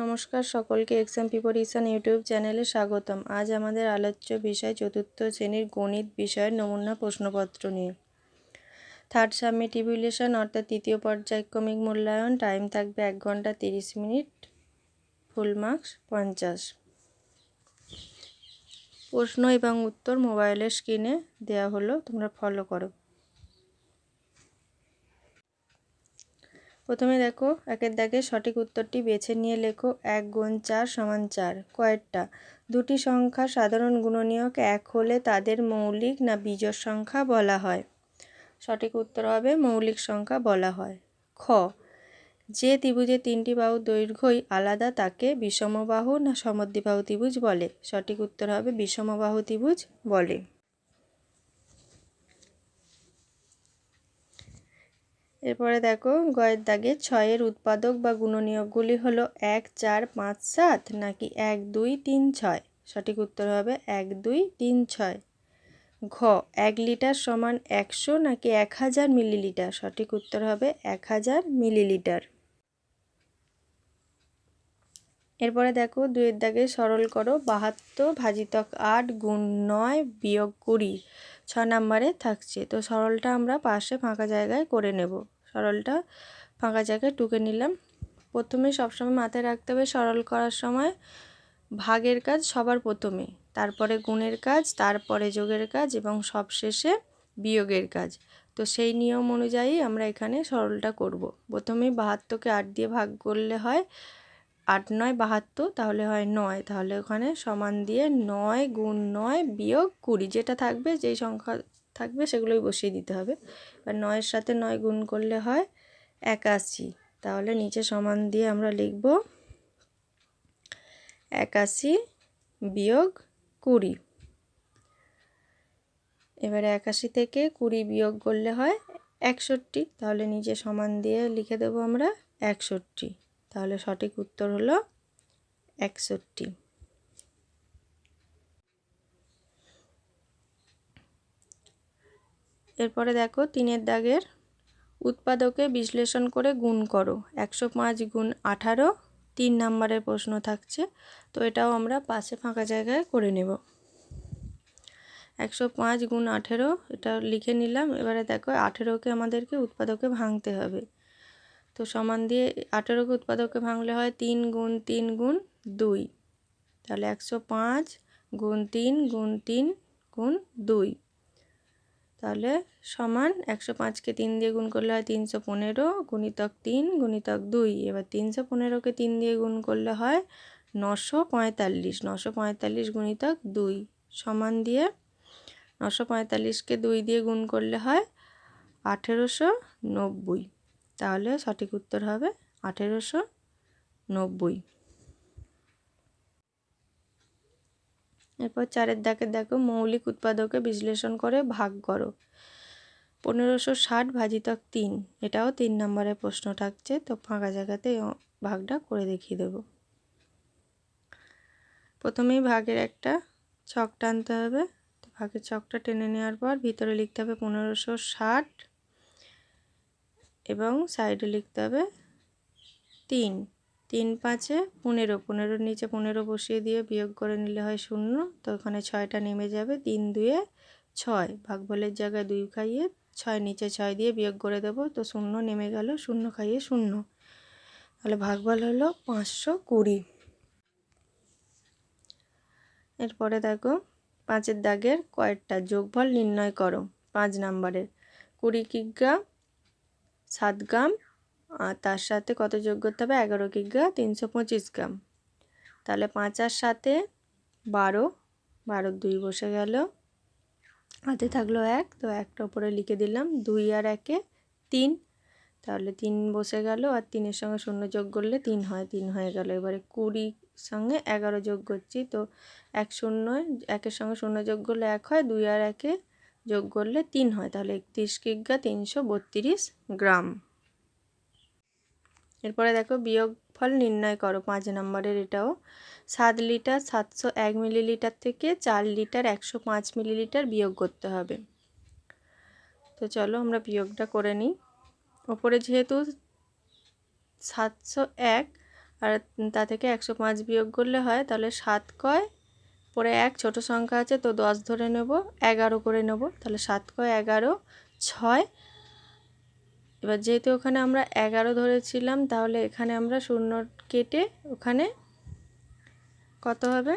নমস্কার সকলকে exam preparation YouTube চ্যানেলে স্বাগতম। আজ আমাদের আলোচ্য বিষয় চতুর্থ শ্রেণির গণিত বিষয়ের নমুনা প্রশ্নপত্র নিয়ে। থার্ড সাবমিট ইভ্যালুয়েশন অর্থাৎ তৃতীয় পর্যায়ক্রমিক মূল্যায়ন টাইম থাকবে এক ঘণ্টা তিরিশ মিনিট ফুল মার্কস পঞ্চাশ। প্রশ্ন এবং উত্তর মোবাইলের স্ক্রিনে দেওয়া হলো, তোমরা ফলো করো। প্রথমে দেখো, একের দাগে সঠিক উত্তরটি বেছে নিয়ে লেখো, এক গুণ চার সমান চার, কয়েকটা। দুটি সংখ্যা সাধারণ গুণনীয়ক এক হলে তাদের মৌলিক না বিজোড় সংখ্যা বলা হয়? সঠিক উত্তর হবে মৌলিক সংখ্যা বলা হয়। খ, যে ত্রিভুজে তিনটি বাহু দৈর্ঘ্যই আলাদা তাকে বিষমবাহু না সমদ্বিবাহু ত্রিভুজ বলে? সঠিক উত্তর হবে বিষমবাহু ত্রিভুজ বলে। এরপরে দেখো, গয়ের দাগে ছয়ের উৎপাদক বা গুণনীয়কগুলি হলো এক, চার, পাঁচ, সাত নাকি এক, দুই, তিন, ছয়? সঠিক উত্তর হবে এক, দুই, তিন, ছয়। ঘ, এক লিটার সমান একশো নাকি এক হাজার মিলিলিটার? সঠিক উত্তর হবে এক হাজার মিলিলিটার। এরপরে দেখো দুয়ের দাগে সরল করো বাহাত্তর ভাজিতক আট গুণ নয় বিয়োগ কুড়ি। ছ নাম্বারে থাকছে। তো সরলটা আমরা পাশে ফাঁকা জায়গায় করে নেব। সরলটা ফাঁকা জায়গায় টুকে নিলাম। প্রথমে সবসময় মাথায় রাখতে হবে সরল করার সময় ভাগের কাজ সবার প্রথমে, তারপরে গুণের কাজ, তারপরে যোগের কাজ এবং সবশেষে বিয়োগের কাজ। তো সেই নিয়ম অনুযায়ী আমরা এখানে সরলটা করব। প্রথমে বাহাত্তরকে আট দিয়ে ভাগ করলে হয় আট নয় বাহাত্তর, তাহলে হয় নয়। তাহলে ওখানে সমান দিয়ে নয় গুণ নয় বিয়োগ কুড়ি যেটা থাকবে, যেই সংখ্যা থাকবে সেগুলোই বসিয়ে দিতে হবে। এবার নয়ের সাথে নয় গুণ করলে হয় একাশি। তাহলে নিচে সমান দিয়ে আমরা লিখব একাশি বিয়োগ কুড়ি। এবারে একাশি থেকে কুড়ি বিয়োগ করলে হয় একষট্টি। তাহলে নিচে সমান দিয়ে লিখে দেবো আমরা একষট্টি। তাহলে সঠিক উত্তর হলো একষট্টি। এরপরে দেখো তিনের দাগের উৎপাদকে বিশ্লেষণ করে গুণ করো। একশো পাঁচ গুণ আঠারো, তিন নাম্বারের প্রশ্ন থাকছে, তো এটাও আমরা পাশে ফাঁকা জায়গায় করে নেব। একশো পাঁচ গুণ আঠেরো, এটা লিখে নিলাম, এবারে দেখো আঠেরোকে আমাদেরকে উৎপাদকে ভাঙতে হবে। তো সমান দিয়ে আঠেরোকে উৎপাদককে ভাঙলে হয় তিন গুণ তিন গুণ দুই। তাহলে একশো পাঁচ গুণ তিন গুণ তিন গুণ দুই। তাহলে সমান একশো পাঁচকে তিন দিয়ে গুণ করলে হয় তিনশো পনেরো গুণিতক তিন গুণিতক দুই। এবার তিনশো পনেরোকে তিন দিয়ে গুণ করলে হয় নশো পঁয়তাল্লিশ নশো পঁয়তাল্লিশ গুণিতক দুই। সমান দিয়ে নশো পঁয়তাল্লিশকে দুই দিয়ে গুণ করলে হয় আঠেরোশো নব্বই। তাহলে সঠিক উত্তর হবে আঠেরোশো নব্বই। এরপর চারের দাকে দেখো মৌলিক উৎপাদকে বিশ্লেষণ করে ভাগ করো। পনেরোশো ষাট ভাজিতক তিন, এটাও তিন নম্বরের প্রশ্ন থাকছে, তো ফাঁকা জায়গাতে ভাগটা করে দেখিয়ে দেব। প্রথমেই ভাগের একটা ছক টানতে হবে, তো ভাগের ছকটা টেনে নেওয়ার পর ভিতরে লিখতে হবে পনেরোশো ষাট এবং সাইডে লিখতে হবে তিন। তিন পাঁচে পনেরো, পনেরোর নিচে পনেরো বসিয়ে দিয়ে বিয়োগ করে নিলে হয় শূন্য, তো ওখানে ছয়টা নেমে যাবে। তিন দুয়ে ছয়, ভাগফলের জায়গায় দুই খাইয়ে ছয়, নিচে ছয় দিয়ে বিয়োগ করে দেব, তো শূন্য নেমে গেল, শূন্য খাইয়ে শূন্য। তাহলে ভাগফল হলো পাঁচশো কুড়ি। এরপরে দেখো, পাঁচের দাগের কয়েকটা যোগফল নির্ণয় করো, পাঁচ নাম্বারের। কুড়ি কিগ্রা সাত গ্রাম, আর তার সাথে কত যোগ করতে হবে? এগারো কিগ্রা তিনশো পঁচিশ গ্রাম। তাহলে পাঁচ আর সাথে বারো বারো দুই বসে গেল। হাতে থাকল এক, তো একটা ওপরে লিখে দিলাম, দুই আর একে তিন। তাহলে তিন বসে গেল, আর তিনের সঙ্গে শূন্য যোগ করলে তিন হয়, তিন হয়ে গেল। এবারে কুড়ি সঙ্গে এগারো যোগ করছি, তো এক শূন্য, একের সঙ্গে শূন্য যোগ করলে এক হয়, দুই আর একে যোগ করলে তিন হয়, তাহলে একত্রিশ কিগ্রা তিনশো বত্রিশ গ্রাম। এরপরে দেখো বিয়োগ ফল নির্ণয় করো পাঁচ নম্বরের এটাও। সাত লিটার সাতশো এক মিলিলিটার থেকে চার লিটার একশো পাঁচ মিলিলিটার বিয়োগ করতে হবে। তো চলো আমরা বিয়োগটা করে নিই। ওপরে যেহেতু সাতশো এক আর তা থেকে একশো পাঁচ বিয়োগ করলে হয়, তাহলে সাত কয় পরে এক, ছোট সংখ্যা আছে, তো দশ ধরে নেব, এগারো করে নেব, তাহলে সাত কয় এগারো, ছয়। এবার যেহেতু ওখানে আমরা এগারো ধরেছিলাম, তাহলে এখানে আমরা শূন্য কেটে ওখানে কত হবে?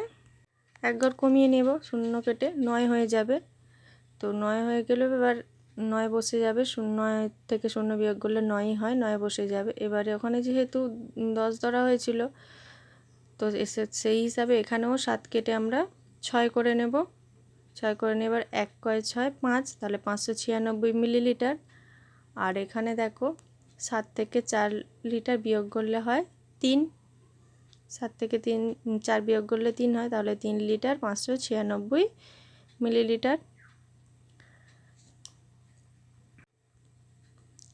এক ঘর কমিয়ে নেব, শূন্য কেটে নয় হয়ে যাবে। তো নয় হয়ে গেলে এবার নয় বসে যাবে শূন্য থেকে শূন্য বিয়োগ করলে নয়ই হয়, নয় বসে যাবে। এবারে ওখানে যেহেতু দশ ধরা হয়েছিল তো এসে সেই হিসাবে এখানেও সাত কেটে আমরা ছয় করে নেব। ছয় করে নেবার এক কয় ছয় পাঁচ, তাহলে পাঁচশো ছিয়ানব্বই মিলিলিটার। আর এখানে দেখো সাত থেকে চার লিটার বিয়োগ করলে হয় তিন। সাত থেকে তিন, চার বিয়োগ করলে তিন হয়, তাহলে তিন লিটার পাঁচশো ছিয়ানব্বই মিলিলিটার।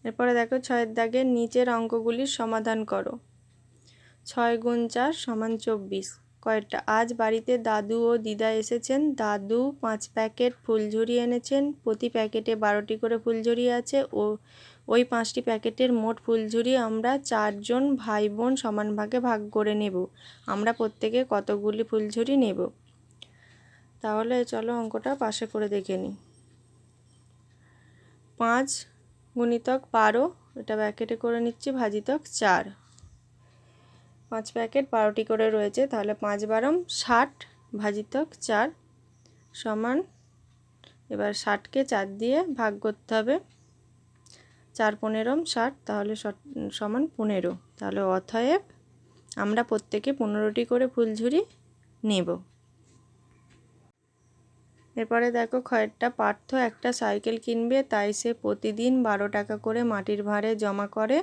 এরপরে দেখো ছয়ের দাগের নিচের অঙ্কগুলির সমাধান করো। ছয় গুণ চার সমান চব্বিশ। কয়েকটা, আজ বাড়িতে দাদু ও দিদা এসেছেন। দাদু পাঁচ প্যাকেট ফুলঝুরি এনেছেন। প্রতি প্যাকেটে বারোটি করে ফুলঝুরি আছে ও ওই পাঁচটি প্যাকেটের মোট ফুলঝুরি আমরা চারজন ভাই বোন সমান ভাগে ভাগ করে নেব। আমরা প্রত্যেকে কতগুলি ফুলঝুরি নেব? তাহলে চলো অঙ্কটা পাশে করে দেখে নিই। পাঁচ গুণিতক বারো, এটা প্যাকেটে করে নিচ্ছি, ভাজিতক চার। পাঁচ প্যাকেট বারোটি করে রয়েছে। তাহলে পাঁচ বারম ষাট ভাজিতক চার সমান এবার ষাটকে চার দিয়ে ভাগ করতে হবে। চার পনেরম ষাট, তাহলে সমান পনেরো। তাহলে অথয়েব আমরা প্রত্যেকে পনেরোটি করে ফুলঝুরি নেব। এরপরে দেখো খয়েরটা পার্থ, একটা সাইকেল কিনবে, তাই সে প্রতিদিন বারো টাকা করে মাটির ভাঁড়ে জমা করে।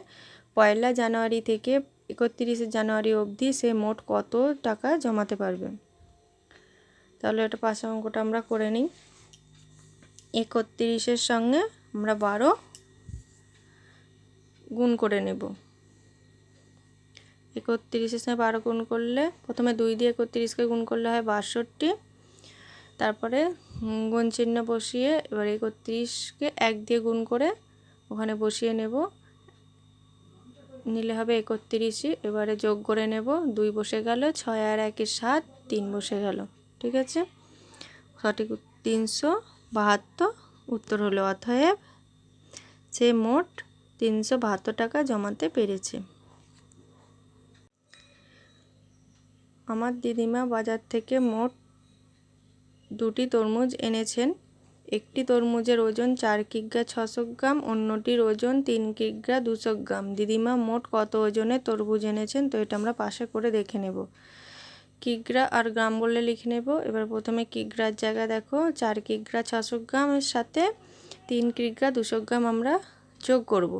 পয়লা জানুয়ারি থেকে একত্রিশে জানুয়ারি অবধি সে মোট কত টাকা জমাতে পারবে? তাহলে এটা পাশে অঙ্কটা আমরা করে নিই। একত্রিশের সঙ্গে আমরা বারো গুণ করে নেব। একত্রিশের সঙ্গে বারো গুণ করলে, প্রথমে দুই দিয়ে একত্রিশকে গুণ করলে হয় বাষট্টি। তারপরে গুণ চিহ্ন বসিয়ে এবার একত্রিশকে এক দিয়ে গুণ করে ওখানে বসিয়ে নেব। নিলে হবে একত্রিশই। এবারে যোগ করে নেব, দুই বসে গেল, ছয় আর একে সাত, তিন বসে গেল। ঠিক আছে? সঠিক তিনশো বাহাত্তর, উত্তর হলো অথয়েব সে মোট তিনশো বাহাত্তর টাকা জমাতে পেরেছে। আমার দিদিমা বাজার থেকে মোট দুটি তরমুজ এনেছেন। একটি তরমুজের ওজন চার কিগ্রা ছশো গ্রাম, অন্যটির ওজন তিন কিগ্রা দুশো গ্রাম। দিদিমা, মোট কত ওজনে তরমুজ এনেছেন? তো এটা আমরা পাশে করে দেখে নেব। কিগ্রা আর গ্রাম বললে লিখে নেব। এবার প্রথমে কিগ্রার জায়গা দেখো। চার কিগ্রা ছশো গ্রামের সাথে তিন কিগ্রা দুশো গ্রাম আমরা যোগ করব।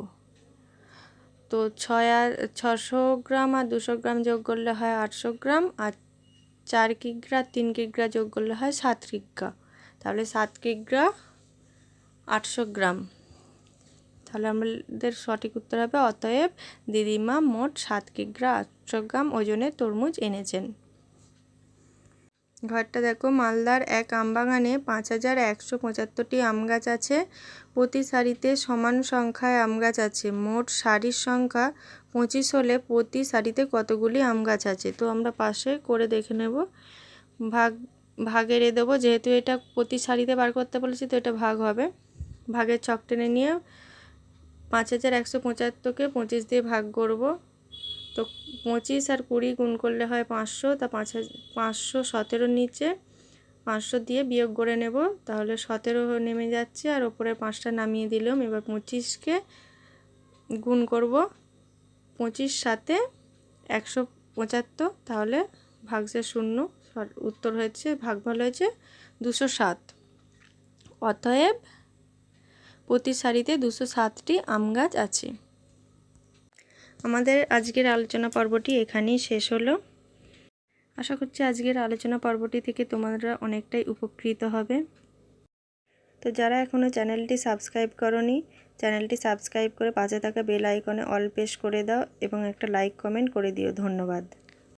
তো ছয় আর ছশো গ্রাম আর দুশো গ্রাম যোগ করলে হয় আটশো গ্রাম, আর চার কিগ্রা তিন কিগ্রা যোগ করলে হয় সাত কিগ্রা। তাহলে সাত কিগ্রা আটশো গ্রাম। তাহলে আমাদের সঠিক উত্তর হবে, অতএব দিদিমা মোট সাত কিগ্রা আটশো গ্রাম ওজনের তরমুজ এনেছেন। ঘরটা দেখো, মালদার এক আমবাগানে পাঁচ হাজার একশো পঁচাত্তরটি আম গাছ আছে। প্রতি সারিতে সমান সংখ্যায় আম গাছ আছে। মোট সারির সংখ্যা পঁচিশ হলে প্রতি সারিতে কতগুলি আম গাছ আছে? তো আমরা পাশে করে দেখে নেব। ভাগ ভাগে রে দেবো। যেহেতু এটা প্রতি শাড়িতে বার করতে বলেছি, তো এটা ভাগ হবে। ভাগের ছক টেনে নিয়ে পাঁচ হাজার একশো পঁচাত্তরকে পঁচিশ দিয়ে ভাগ করব। তো পঁচিশ আর কুড়ি গুণ করলে হয় পাঁচশো। তা পাঁচ হাজার পাঁচশো সতেরোর নিচে পাঁচশো দিয়ে বিয়োগ করে নেব। তাহলে সতেরো নেমে যাচ্ছে আর ওপরে পাঁচটা নামিয়ে দিলাম। এবার পঁচিশকে গুণ করব। পঁচিশ সাথে একশো পঁচাত্তর, তাহলে ভাগসে শূন্য। উত্তর হয়েছে, ভাগফল হয়েছে দুশো সাত। অতএব প্রতি সারিতে দুশো সাতটি আম গাছ আছে। আমাদের আজকের আলোচনা পর্বটি এখানেই শেষ হলো। আশা করছি আজকের আলোচনা পর্বটি থেকে তোমরা অনেকটাই উপকৃত হবে। তো যারা এখনও চ্যানেলটি সাবস্ক্রাইব করনি, চ্যানেলটি সাবস্ক্রাইব করে পাশে থাকা বেল আইকনে অল প্রেস করে দাও এবং একটা লাইক, কমেন্ট করে দিও। ধন্যবাদ।